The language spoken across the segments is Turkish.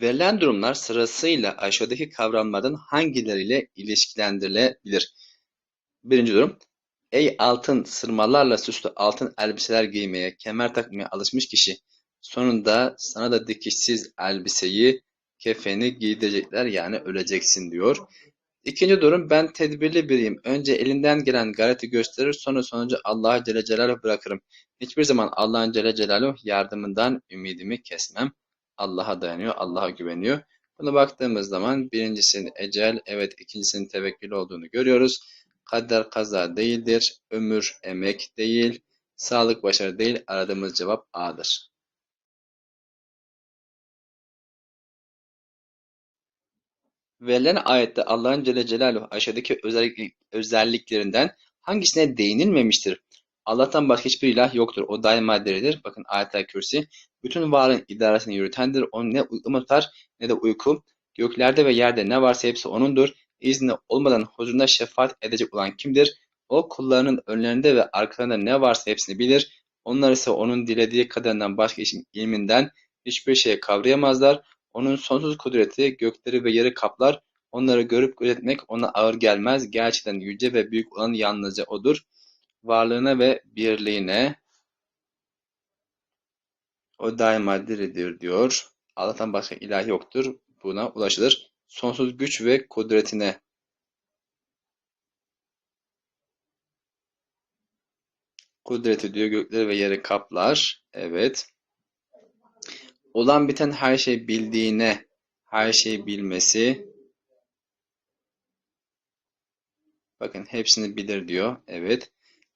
Verilen durumlar sırasıyla aşağıdaki kavramlardan hangileriyle ilişkilendirilebilir? Birinci durum. Ey altın sırmalarla süslü altın elbiseler giymeye, kemer takmaya alışmış kişi. Sonunda sana da dikişsiz elbiseyi, kefeni giydirecekler yani öleceksin diyor. İkinci durum ben tedbirli biriyim. Önce elinden gelen gayreti gösterir sonra sonucu Allah'a Celle Celaluhu bırakırım. Hiçbir zaman Allah'ın Celle Celaluhu yardımından ümidimi kesmem. Allah'a dayanıyor, Allah'a güveniyor. Buna baktığımız zaman birincisinin ecel, evet ikincisinin tevekkül olduğunu görüyoruz. Kader kaza değildir, ömür emek değil, sağlık başarı değil. Aradığımız cevap A'dır. Verilen ayette Allah'ın Celle Celaluhu aşağıdaki özellik, özelliklerinden hangisine değinilmemiştir? Allah'tan başka hiçbir ilah yoktur. O daima diridir. Bakın ayet-el kürsi. Bütün varlığın idaresini yürütendir. O ne uyku tutar ne de uyku. Göklerde ve yerde ne varsa hepsi O'nundur. İzni olmadan huzurunda şefaat edecek olan kimdir? O kullarının önlerinde ve arkalarında ne varsa hepsini bilir. Onlar ise onun dilediği kadarından başka işin ilminden hiçbir şey kavrayamazlar. Onun sonsuz kudreti gökleri ve yeri kaplar. Onları görüp gözetmek ona ağır gelmez. Gerçekten yüce ve büyük olan yalnızca O'dur. Varlığına ve birliğine O daima diridir diyor. Allah'tan başka ilah yoktur. Buna ulaşılır. Sonsuz güç ve kudretine Kudreti diyor gökleri ve yeri kaplar. Evet. Olan biten her şey bildiğine, her şeyi bilmesi. Bakın hepsini bilir diyor. Evet.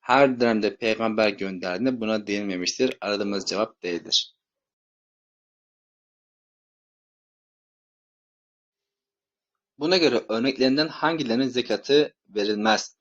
Her dönemde peygamber gönderdiğinde buna değinmemiştir. Aradığımız cevap D'dir. Buna göre örneklerinden hangilerinin zekatı verilmez?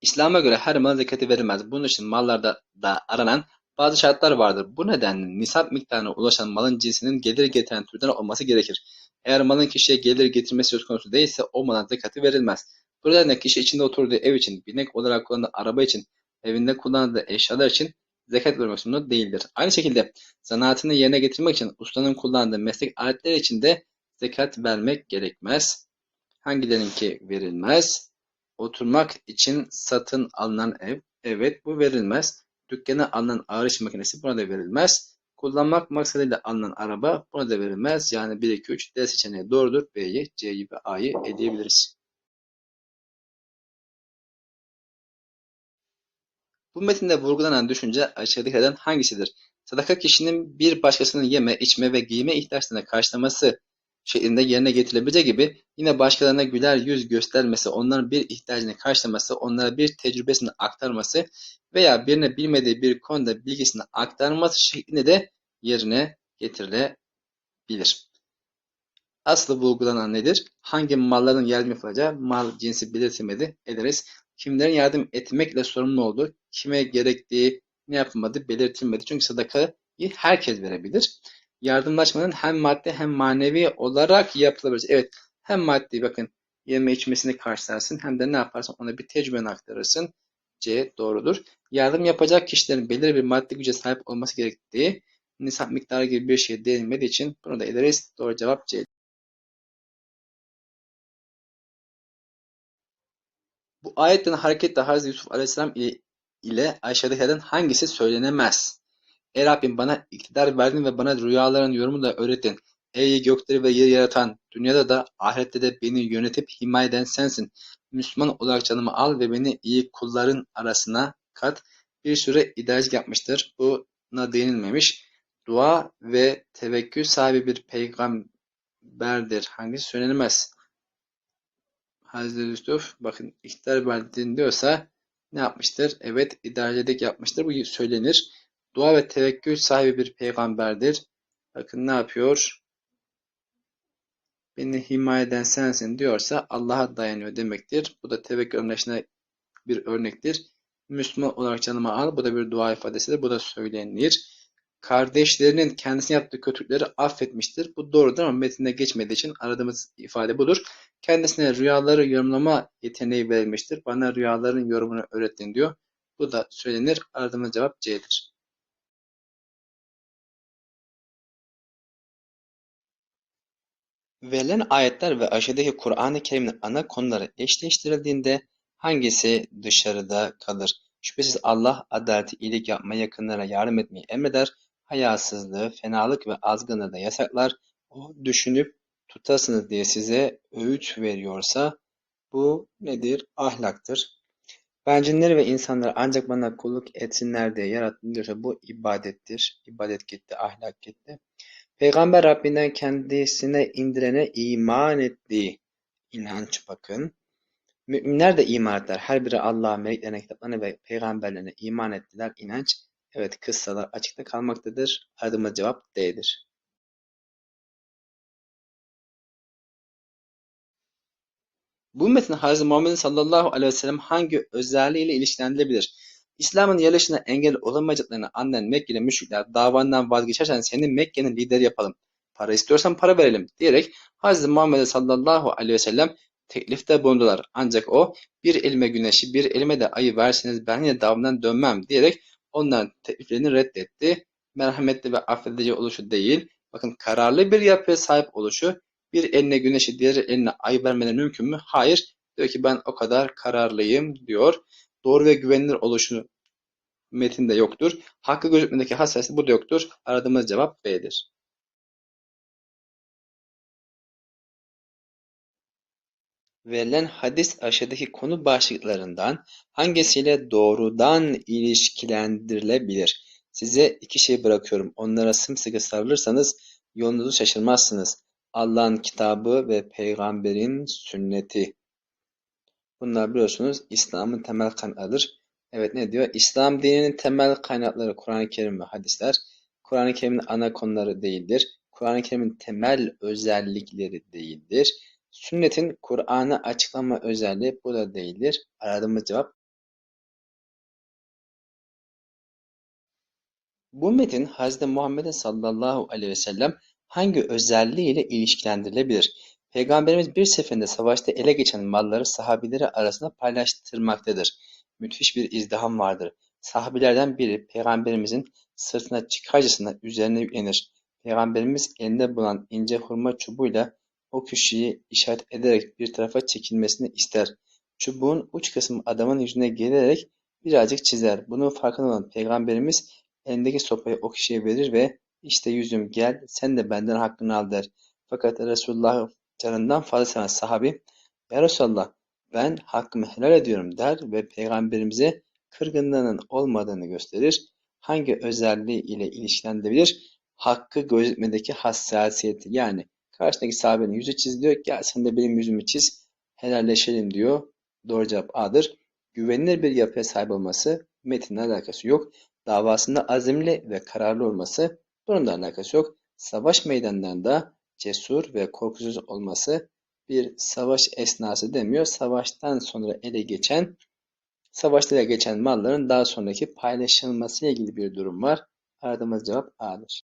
İslam'a göre her malın zekatı verilmez. Bunun için mallarda da aranan bazı şartlar vardır. Bu nedenle nisap miktarına ulaşan malın cinsinin gelir getiren türden olması gerekir. Eğer malın kişiye gelir getirmesi söz konusu değilse o malın zekatı verilmez. Bu nedenle kişi içinde oturduğu ev için, binek olarak kullandığı araba için, evinde kullandığı eşyalar için zekat vermek zorunda değildir. Aynı şekilde zanaatını yerine getirmek için ustanın kullandığı meslek aletleri için de zekat vermek gerekmez. Hangilerinki verilmez? Oturmak için satın alınan ev, evet bu verilmez. Dükkana alınan ağır iş makinesi buna da verilmez. Kullanmak maksadıyla alınan araba buna da verilmez. Yani 1, 2, 3 D seçeneği doğrudur. B'yi, C'yi ve A'yı eleyebiliriz. Bu metinde vurgulanan düşünce aşağıdakilerden hangisidir? Sadaka kişinin bir başkasının yeme, içme ve giyme ihtiyaçlarını karşılaması şeklinde yerine getirilebileceği gibi yine başkalarına güler yüz göstermesi, onların bir ihtiyacını karşılaması, onlara bir tecrübesini aktarması veya birine bilmediği bir konuda bilgisini aktarması şeklinde de yerine getirilebilir. Aslı vurgulanan nedir? Hangi malların yardım yapılacağı mal cinsi belirtilmedi ederiz. Kimlerin yardım etmekle sorumlu olduğu, kime gerektiği, ne yapılmadı belirtilmedi. Çünkü sadakayı herkes verebilir. Yardımlaşmanın hem maddi hem manevi olarak yapılabilir. Evet hem maddi bakın yeme içmesini karşılarsın hem de ne yaparsın ona bir tecrübeni aktarırsın. C doğrudur. Yardım yapacak kişilerin belirli bir maddi güce sahip olması gerektiği nisap miktarı gibi bir şey değinmediği için bunu da ederiz. Doğru cevap C. Bu ayetten hareketle Hazreti Yusuf Aleyhisselam ile, ile aşağıdakilerden hangisi söylenemez? Ey Rabbim bana iktidar verdin ve bana rüyaların yorumunu da öğrettin. Ey gökleri ve yeri yaratan, dünyada da ahirette de beni yönetip himaye eden sensin. Müslüman olarak canımı al ve beni iyi kulların arasına kat. Bir süre idarecilik yapmıştır. Buna değinilmemiş. Dua ve tevekkül sahibi bir peygamberdir. Hangisi söylenmez? Hazreti Yusuf bakın iktidar verdin diyorsa ne yapmıştır? Evet idarecilik yapmıştır. Bu söylenir. Dua ve tevekkül sahibi bir peygamberdir. Bakın ne yapıyor? Beni himaye eden sensin diyorsa Allah'a dayanıyor demektir. Bu da tevekkül örneğine bir örnektir. Müslüman olarak canıma al. Bu da bir dua ifadesidir. Bu da söylenir. Kardeşlerinin kendisine yaptığı kötülükleri affetmiştir. Bu doğrudur ama metinde geçmediği için aradığımız ifade budur. Kendisine rüyaları yorumlama yeteneği verilmiştir. Bana rüyaların yorumunu öğrettin diyor. Bu da söylenir. Aradığımız cevap C'dir. Verilen ayetler ve aşağıdaki Kur'an-ı Kerim'in ana konuları eşleştirildiğinde hangisi dışarıda kalır? Şüphesiz Allah adaleti, iyilik yapma, yakınlara yardım etmeyi emreder, hayasızlığı, fenalık ve azgınlığı da yasaklar. O düşünüp tutasınız diye size öğüt veriyorsa bu nedir? Ahlaktır. Ben cinleri ve insanları ancak bana kulluk etsinler diye yarattım diyorsa bu ibadettir. İbadet gitti, ahlak gitti. Peygamber Rabbinden kendisine indirene iman ettiği inanç bakın. Müminler de iman ettiler. Her biri Allah'a, meleklerine, kitaplarına ve peygamberlerine iman ettiler. İnanç, evet kıssalar açıkta kalmaktadır. Aradığımız cevap D'dir. Bu metin Hz. Muhammed sallallahu aleyhi ve sellem hangi özelliğiyle ilişkilendirilebilir? İslam'ın yerleşine engel olamayacaklarını anlayan Mekkeli müşrikler davandan vazgeçersen seni Mekke'nin lideri yapalım. Para istiyorsan para verelim diyerek Hz. Muhammed sallallahu aleyhi ve sellem teklifte bulundular. Ancak o bir elime güneşi bir elime de ayı verseniz ben yine davamdan dönmem diyerek onların tekliflerini reddetti. Merhametli ve affedici oluşu değil, bakın kararlı bir yapıya sahip oluşu bir eline güneşi diğer eline ay vermeleri mümkün mü? Hayır. Diyor ki ben o kadar kararlıyım diyor. Doğru ve güvenilir oluşu metinde yoktur. Hakkı gözükmedeki hassasiyeti bu da yoktur. Aradığımız cevap B'dir. Verilen hadis aşağıdaki konu başlıklarından hangisiyle doğrudan ilişkilendirilebilir? Size iki şey bırakıyorum. Onlara sımsıkı sarılırsanız yolunuzu şaşırmazsınız. Allah'ın kitabı ve peygamberin sünneti. Bunlar biliyorsunuz İslam'ın temel kaynaklarıdır. Evet ne diyor? İslam dininin temel kaynakları Kur'an-ı Kerim ve hadisler. Kur'an-ı Kerim'in ana konuları değildir. Kur'an-ı Kerim'in temel özellikleri değildir. Sünnetin Kur'an'ı açıklama özelliği bu da değildir. Aradığımız cevap Bu metin Hz. Muhammed sallallahu aleyhi ve sellem hangi özelliğiyle ilişkilendirilebilir? Peygamberimiz bir seferinde savaşta ele geçen malları sahabileri arasında paylaştırmaktadır. Müthiş bir izdiham vardır. Sahabilerden biri Peygamberimizin sırtına çıkarcasına üzerine yüklenir. Peygamberimiz elinde bulunan ince hurma çubuğuyla o kişiyi işaret ederek bir tarafa çekilmesini ister. Çubuğun uç kısmı adamın yüzüne gelerek birazcık çizer. Bunun farkında olan Peygamberimiz elindeki sopayı o kişiye verir ve işte yüzüm gel sen de benden hakkını al der. Fakat Resulullah canından fazla seven sahabi Ya Resulallah ben hakkımı helal ediyorum der ve peygamberimize kırgınlığının olmadığını gösterir. Hangi özelliği ile ilişkilendirebilir? Hakkı gözetmedeki hassasiyeti yani karşındaki sahabenin yüzü çiziliyor. Gel sen de benim yüzümü çiz helalleşelim diyor. Doğru cevap A'dır. Güvenilir bir yapıya sahip olması metinle alakası yok. Davasında azimli ve kararlı olması bunun da alakası yok. Savaş meydanlarında cesur ve korkusuz olması bir savaş esnası demiyor. Savaştan sonra ele geçen, savaşta ele geçen malların daha sonraki paylaşılması ile ilgili bir durum var. Aradığımız cevap A'dır.